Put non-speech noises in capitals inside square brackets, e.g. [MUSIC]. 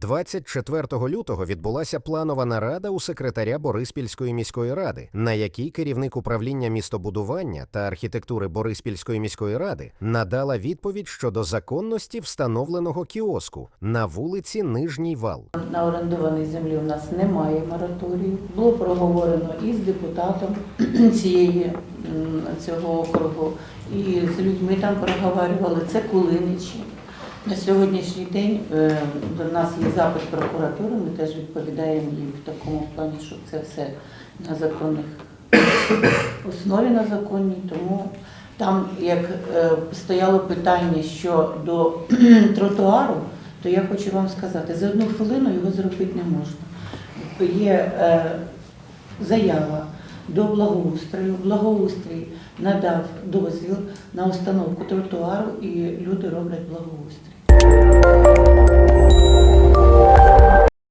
24 лютого відбулася планова нарада у секретаря Бориспільської міської ради, на якій керівник управління містобудування та архітектури Бориспільської міської ради надала відповідь щодо законності встановленого кіоску на вулиці Нижній Вал. На орендованій землі у нас немає мораторію. Було проговорено і з депутатом цієї цього округу, і з людьми там проговорювали. Це Кулиничі. На сьогоднішній день е, до нас є запит прокуратури, ми теж відповідаємо їм в такому плані, що це все на законних основі на законній. Тому там, як е, стояло питання щодо [CLEARS THROAT] тротуару, то я хочу вам сказати, за одну хвилину його зробити не можна. Є е, заява до благоустрою. Благоустрій надав дозвіл на установку тротуару і люди роблять благоустрій.